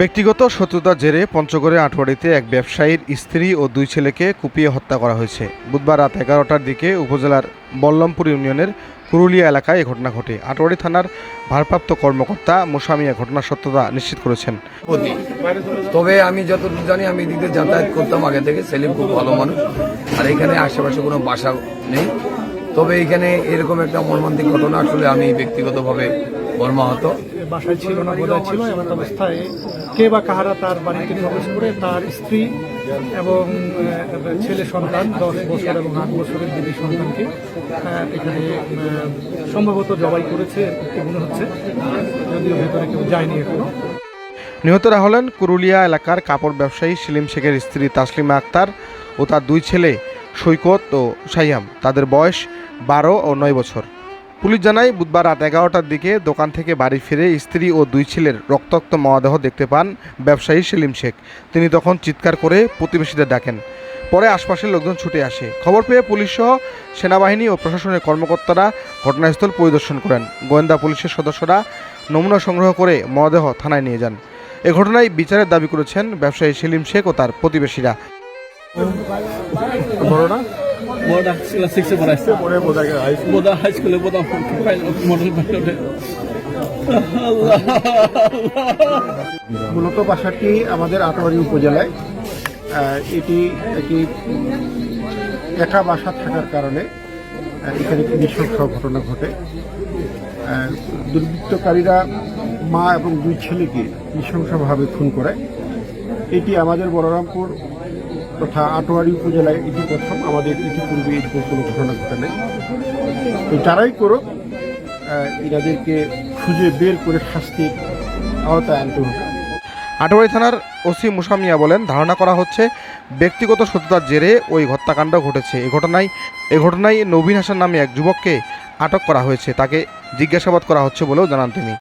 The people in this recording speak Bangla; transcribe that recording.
ব্যক্তিগত শত্রুতার জেরে পঞ্চগড়ে আটওয়ারিতে এক ব্যবসায়ীর স্ত্রী ও দুই ছেলেকে কুপিয়ে হত্যা করা হয়েছে। বুধবার রাত এগারোটার দিকে উপজেলার বল্লমপুর ইউনিয়নের কুরুলিয়া এলাকায় এ ঘটনা ঘটে। আটওয়ারি থানার ভারপ্রাপ্ত কর্মকর্তা মোসামিয়া ঘটনার সত্যতা নিশ্চিত করেছেন। তবে আমি যতটুকু জানি, আমি এদিকে যাতায়াত করতাম আগে থেকে। সেলিম খুব ভালো মানুষ। আর এখানে আশেপাশে কোনো বাসা নেই। তবে এখানে এরকম একটা মর্মান্তিক ঘটনা আসলে আমি ব্যক্তিগতভাবে মর্মাহত। বাসায় ছিল না বোধহয় ছিল এমন অবস্থায় কে বা কাহারা তার বাড়িতে প্রবেশ করে তার স্ত্রী এবং ছেলে সন্তান দশ বছর এবং আট বছরের দিদি সন্তানকে এখানে সম্ভবত জবাই করেছে মনে হচ্ছে যদিও ভেতরে কেউ যায়নি এখনও। নিহতরা হলেন কুরুলিয়া এলাকার কাপড় ব্যবসায়ী সেলিম শেখের স্ত্রী তাসলিমা আক্তার ও তার দুই ছেলে সৈকত ও সাইয়াম। তাদের বয়স বারো ও নয় বছর। পুলিশ জানায়, বুধবার রাত এগারোটার দিকে দোকান থেকে বাড়ি ফিরে স্ত্রী ও দুই ছেলের রক্তাক্ত মরদেহ দেখতে পান ব্যবসায়ী সেলিম শেখ। তিনি তখন চিৎকার করে প্রতিবেশীদের ডাকেন। পরে আশপাশের লোকজন ছুটে আসে। খবর পেয়ে পুলিশ সহ সেনাবাহিনী ও প্রশাসনের কর্মকর্তারা ঘটনাস্থল পরিদর্শন করেন। গোয়েন্দা পুলিশের সদস্যরা নমুনা সংগ্রহ করে মরদেহ থানায় নিয়ে যান। এ ঘটনায় বিচারের দাবি করেছেন ব্যবসায়ী সেলিম শেখ ও তার প্রতিবেশীরা। বড়রা বড়টা ক্লাস সিক্সে পড়াইছে পরে বোঝা বোধা হাই স্কুলে বোধা মডেল পাইলটে মূলত বাসাটি আমাদের আটোয়ারি উপজেলায়। এটি একটি একা বাসা থাকার কারণে এখানে একটি নৃশংস ঘটনা ঘটে। দুর্বৃত্তকারীরা মা এবং দুই ছেলেকে নৃশংসভাবে খুন করে। এটি আমাদের বলরামপুর তথা আটোয়ারি উপজেলায় এটি প্রথম। আমাদের ইতিপূর্বে এরকম কোনো ঘটনা ঘটে নাই তো যারাই করুক এনাদেরকে খুঁজে বের করে শাস্তির আওতায় আনতে হবে। আটোয়ারি থানার ওসি মুসামিয়া বলেন, ধারণা করা হচ্ছে ব্যক্তিগত সত্যতার জেরে ওই হত্যাকাণ্ড ঘটেছে। এ ঘটনায় এ ঘটনায় নবীন হাসান নামে এক যুবককে আটক করা হয়েছে। তাকে জিজ্ঞাসাবাদ করা হচ্ছে বলেও জানান তিনি।